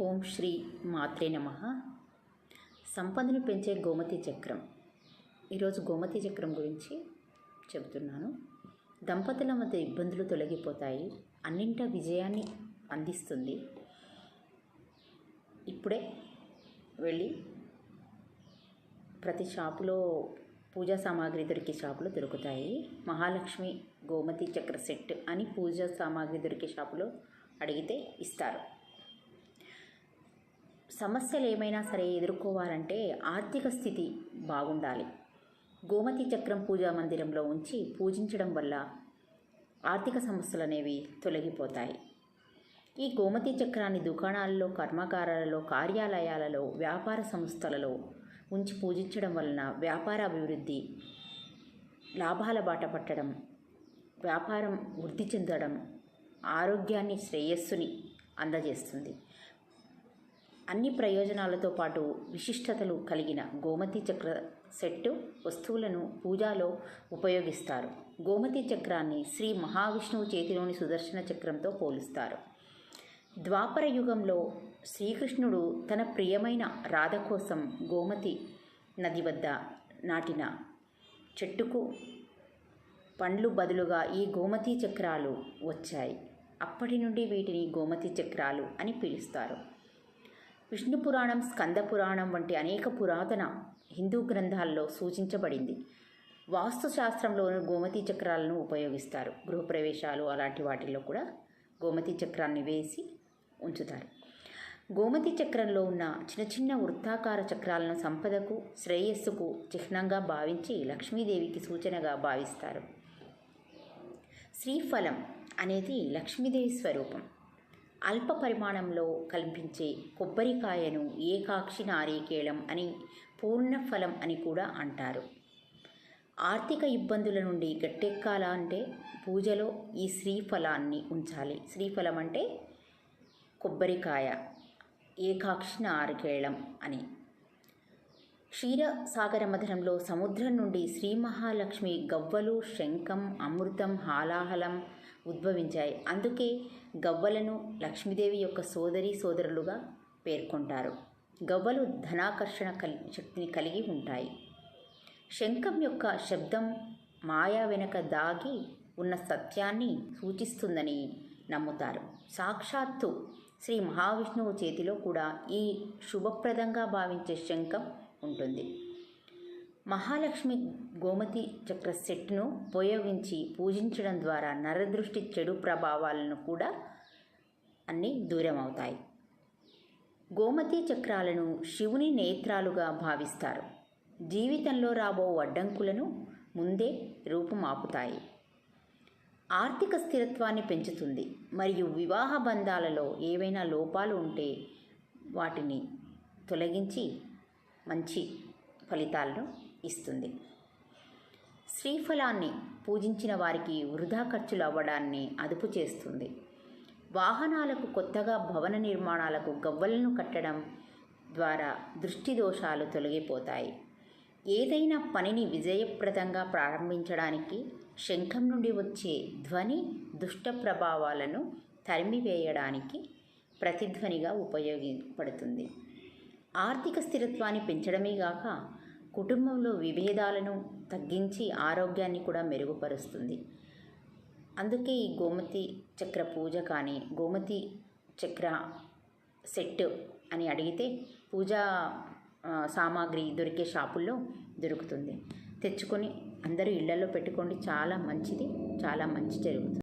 ఓం శ్రీ మాత్రే నమ. సంపదను పెంచే గోమతి చక్రం. ఈరోజు గోమతి చక్రం గురించి చెబుతున్నాను. దంపతుల మధ్య ఇబ్బందులు తొలగిపోతాయి. అన్నింట విజయాన్ని అందిస్తుంది. ఇప్పుడే వెళ్ళి ప్రతి షాపులో పూజా సామాగ్రి దొరికే షాపులో దొరుకుతాయి. మహాలక్ష్మి గోమతి చక్ర సెట్ అని పూజా సామాగ్రి దొరికే షాపులో అడిగితే ఇస్తారు. సమస్యలు ఏమైనా సరే ఎదుర్కోవాలంటే ఆర్థిక స్థితి బాగుండాలి. గోమతి చక్రం పూజా మందిరంలో ఉంచి పూజించడం వల్ల ఆర్థిక సమస్యలు అనేవి తొలగిపోతాయి. ఈ గోమతి చక్రాన్ని దుకాణాలలో కర్మాగారాలలో కార్యాలయాలలో వ్యాపార సంస్థలలో ఉంచి పూజించడం వలన వ్యాపార అభివృద్ధి లాభాల బాట పట్టడం వ్యాపారం వృద్ధి చెందడం ఆరోగ్యాన్ని శ్రేయస్సుని అందజేస్తుంది. అన్ని ప్రయోజనాలతో పాటు విశిష్టతలు కలిగిన గోమతి చక్ర సెట్టు వస్తువులను పూజలో ఉపయోగిస్తారు. గోమతి చక్రాన్ని శ్రీ మహావిష్ణువు చేతిలోని సుదర్శన చక్రంతో పోలుస్తారు. ద్వాపర యుగంలో శ్రీకృష్ణుడు తన ప్రియమైన రాధ కోసం గోమతి నది వద్ద నాటిన చెట్టుకు పండ్లు బదులుగా ఈ గోమతి చక్రాలు వచ్చాయి. అప్పటి నుండి వీటిని గోమతి చక్రాలు అని పిలుస్తారు. విష్ణు పురాణం స్కంద పురాణం వంటి అనేక పురాతన హిందూ గ్రంథాల్లో సూచించబడింది. వాస్తుశాస్త్రంలోనూ గోమతి చక్రాలను ఉపయోగిస్తారు. గృహప్రవేశాలు అలాంటి వాటిల్లో కూడా గోమతి చక్రాన్ని వేసి ఉంచుతారు. గోమతి చక్రంలో ఉన్న చిన్న చిన్న వృత్తాకార చక్రాలను సంపదకు శ్రేయస్సుకు చిహ్నంగా భావించి లక్ష్మీదేవికి సూచనగా భావిస్తారు. శ్రీఫలం అనేది లక్ష్మీదేవి స్వరూపం. అల్ప పరిమాణంలో కల్పించే కొబ్బరికాయను ఏకాక్షి నారీకేళం అని పూర్ణఫలం అని కూడా అంటారు. ఆర్థిక ఇబ్బందుల నుండి గట్టెక్కాలా అంటే పూజలో ఈ శ్రీఫలాన్ని ఉంచాలి. శ్రీఫలం అంటే కొబ్బరికాయ ఏకాక్షి నారికేళం అని. క్షీరసాగర మధనంలో సముద్రం నుండి శ్రీ మహాలక్ష్మి గవ్వలు శంఖం అమృతం హాలాహలం ఉద్భవించాయి. అందుకే గవ్వలను లక్ష్మీదేవి యొక్క సోదరి సోదరులుగా పేర్కొంటారు. గవ్వలు ధనాకర్షణ కల్ శక్తిని కలిగి ఉంటాయి. శంఖం యొక్క శబ్దం మాయా వెనక దాగి ఉన్న సత్యాన్ని సూచిస్తుందని నమ్ముతారు. సాక్షాత్తు శ్రీ మహావిష్ణువు చేతిలో కూడా ఈ శుభప్రదంగా భావించే శంఖం ఉంటుంది. మహాలక్ష్మి గోమతి చక్ర సెట్ను ఉపయోగించి పూజించడం ద్వారా నరదృష్టి చెడు ప్రభావాలను కూడా అన్నీ దూరం అవుతాయి గోమతి చక్రాలను శివుని నేత్రాలుగా భావిస్తారు. జీవితంలో రాబో అడ్డంకులను ముందే రూపుమాపుతాయి. ఆర్థిక స్థిరత్వాన్ని పెంచుతుంది. మరియు వివాహ బంధాలలో ఏవైనా లోపాలు ఉంటే వాటిని తొలగించి మంచి ఫలితాలను ఇస్తుంది. శ్రీఫలాన్ని పూజించిన వారికి వృధా ఖర్చులు అవ్వడాన్ని అదుపు చేస్తుంది. వాహనాలకు కొత్తగా భవన నిర్మాణాలకు గవ్వలను కట్టడం ద్వారా దృష్టి దోషాలు తొలగిపోతాయి. ఏదైనా పనిని విజయప్రదంగా ప్రారంభించడానికి శంఖం నుండి వచ్చే ధ్వని దుష్ట ప్రభావాలను తరిమివేయడానికి ప్రతిధ్వనిగా ఉపయోగపడుతుంది. ఆర్థిక స్థిరత్వాన్ని పెంచడమే గాక కుటుంబంలో విభేదాలను తగ్గించి ఆరోగ్యాన్ని కూడా మెరుగుపరుస్తుంది. అందుకే ఈ గోమతి చక్ర పూజ కానీ గోమతి చక్ర సెట్ అని అడిగితే పూజా సామాగ్రి దొరికే షాపుల్లో దొరుకుతుంది. తెచ్చుకొని అందరూ ఇళ్ళలో పెట్టుకోండి చాలా మంచిది చాలా మంచి జరుగుతుంది.